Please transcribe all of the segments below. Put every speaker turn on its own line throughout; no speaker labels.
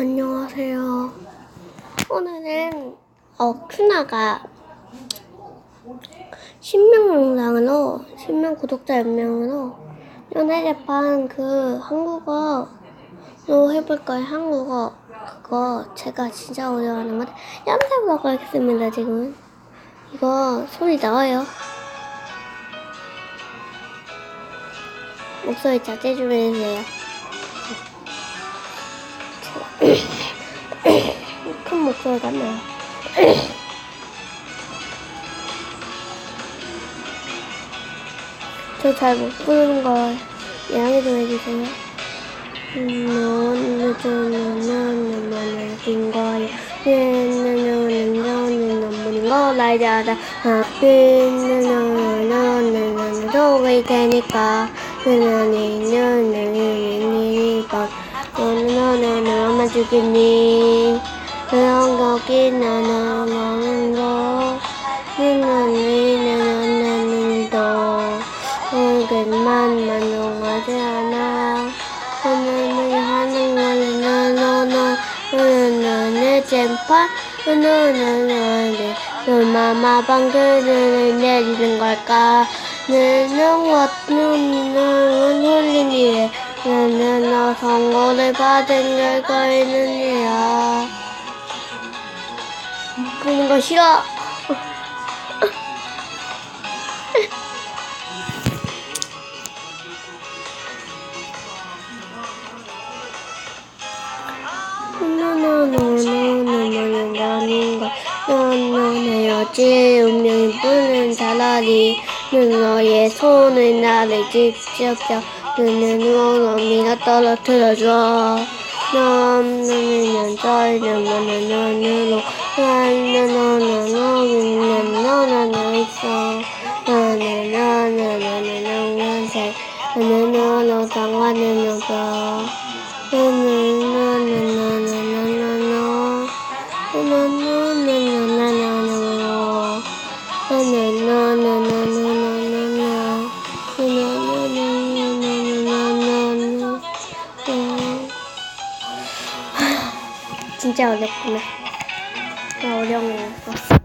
안녕하세요. 오늘은 어 큐나가 10명 영상으로 10명 구독자 영상으로 연애대판 그 한국어로 해볼 거예요. 한국어 그거 제가 진짜 어려워하는 건데 연습하고 하겠습니다. 지금은 이거 소리 나와요. 목소리 자제 좀 해주세요. 큰 목소리가 나요. 저 잘 못 부르는 걸 양해 좀 해주세요. 너는 좀나는 나는 빈 거야. 나는 나는 나는 거 나이제 알아. 나는 나는 나는 나는 도울 테니까. 나는 나는 나는 너는 너만 죽겠니? 그런 거기 나는 먹는 거. 너는 너는 너는 너. 그것만 만용하지 않아. 너는 하는 거는 너는 너는 내 잼파. 너는 너는 너마마 방글을 내리는 걸까? 너는 너는 흘린 일에 나는 너 선고를 받은 결과에는 이야. 그런 거 싫어. 너는 아닌가 너는 헤어질 운명일 부는 차라리 는 너의 손을 나를 직접 잡 는 원어미가 떨어뜨려줘 연설을 많은 눈으로 나나나나나나나 너나 있어 나나나나나나나 원색 나나나나 없어 나나 나나나나나 진짜 어렵구나. 나 어려운 거였어.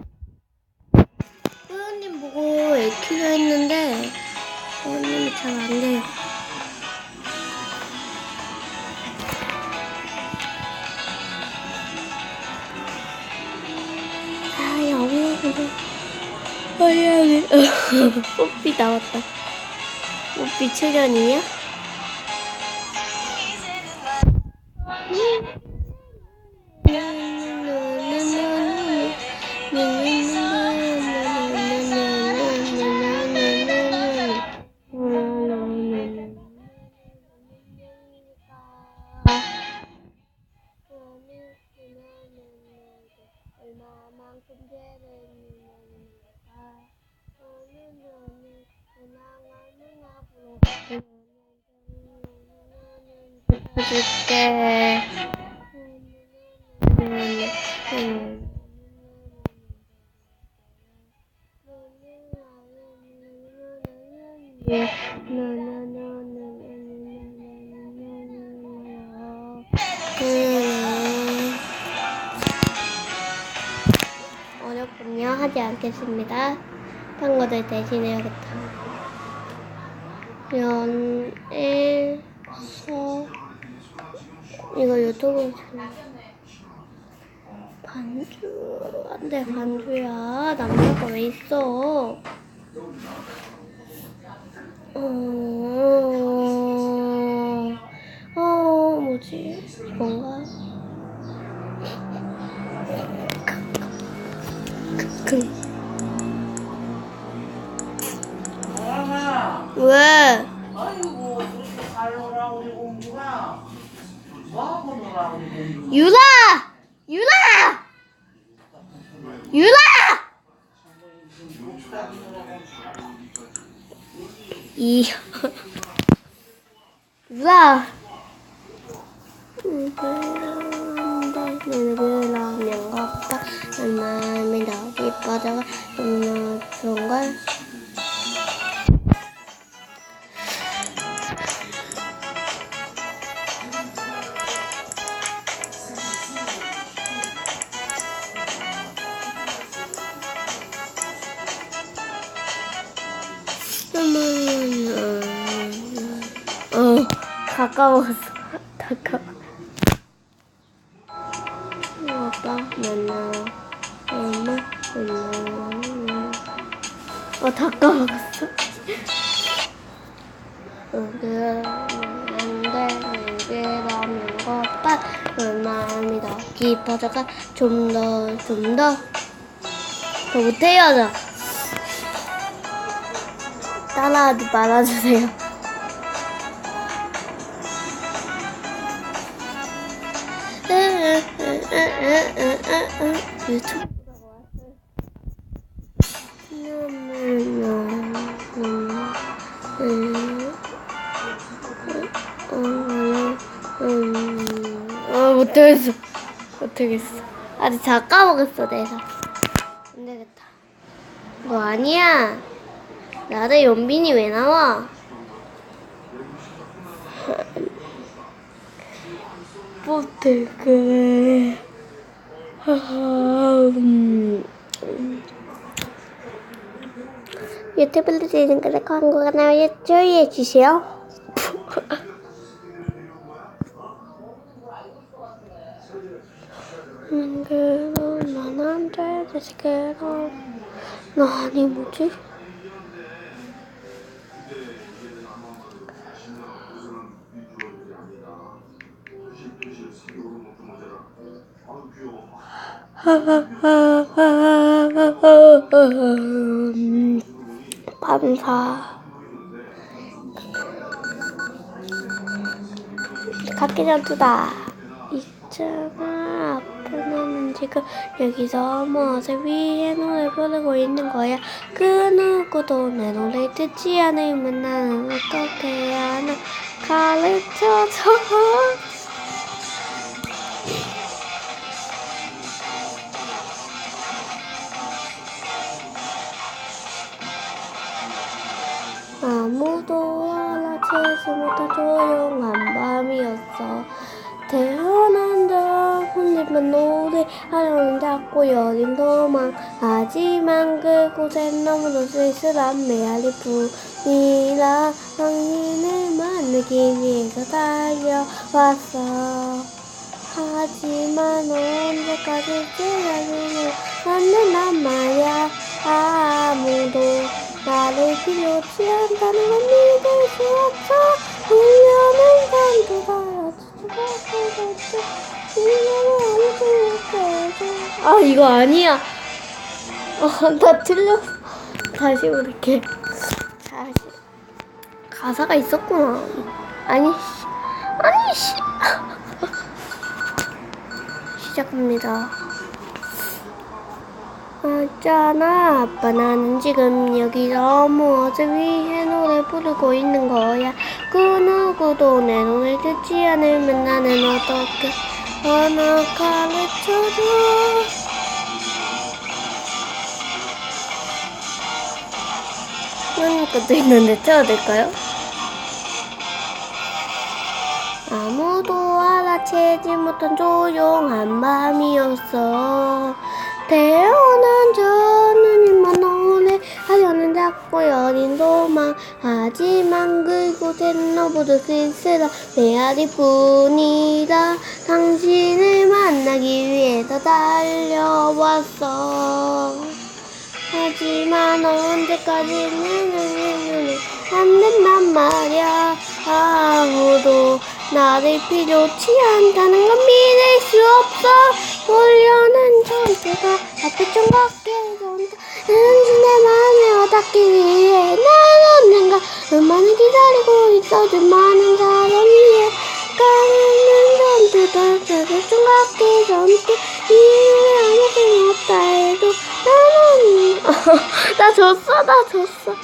호연님 보고 읽기로 했는데 호연님이 잘 안 돼요. 아 영어로 아야네 뽀삐 나왔다. 뽀삐 출연이야? để mà mang kinh tế về mình ta nên rồi nên nên ngang nên ngang phụ nữ Yeah. No, no, no. 하지 않겠습니다. 딴 거들 대신해야겠다. 연애 서 이거 유튜브 반주 안돼 반주야 남자가 왜 있어? 어, 어 뭐지 이건가? 그, 왜?
아이고 그렇게 잘 놀아 우리 공주가 뭐하고 놀아 우리 공주
유라! 유라! 유라! 이 유라! 나는 그러면 없다. 마음이 너무 이뻐서 너무 좋은 걸. 어, 가까웠어. 가까워. 그런데 이게라면 것봐 마음이 더 깊어져가 좀 더 좀 더 더 못해요 저 따라하지 말아주세요 유튜브 못하겠어 못하겠어. 아직 다 까먹었어 내가. 안 되겠다. 뭐 아니야. 나를 연빈이 왜 나와? 못해 그래 음. 유튜브를 찍는 그래 광고가 나와요. 주의해 주세요 음, 그럼 난안돼 다시 그럼 나 아니 뭐지? 음, 밤사 각기 전투다 있잖아 지금 여기서 무엇을 위해 노래 부르고 있는 거야? 그 누구도 내 노래 듣지 않으면 나는 어떻게 하나? 가르쳐줘 혼자만 노래하려는 자꾸 여린 도망. 하지만 그곳엔 너무도 쓸쓸한 메아리 뿐이라 당신을 만나기 위해서 달려왔어. 하지만 언제까지 기다리는 않는단 말야 아무도 나를 필요치 않다는 건 믿을 수 없어. 울려는 잠도 달아주고 아 이거 아니야. 어나 틀렸어. 다시 부를게. 다시. 가사가 있었구나. 아니 씨. 아니 씨. 시작합니다. 있잖아 아빠 나는 지금 여기서 무엇을 위해 노래 부르고 있는 거야? 그 누구도 내 노래 듣지 않으면 나는 어떻게 언어 가르쳐줘 그런 것도 있는데 쳐도 될까요? 아무도 알아채지 못한 조용한 밤이었어 태어난 저는 노래 하려는 자꾸 여린 도망 하지만 그곳엔 너보다 쓸쓸한 메아리 뿐이다. 당신을 만나기 위해서 달려왔어. 하지만 언제까지는 안 된단 말야. 아무도 나를 필요치 않다는 건 믿을 수 없어. 몰려는 전투가 앞에 총각의 전투 당신의 마음에 와닿기 위해 난 언젠가 얼마나 기다리고 있어줄 많은 사람 위해 가는 전투다 저도 총각의 전투. 이후에 아무 소용 없다 해도 나는. 나 졌어 나 졌어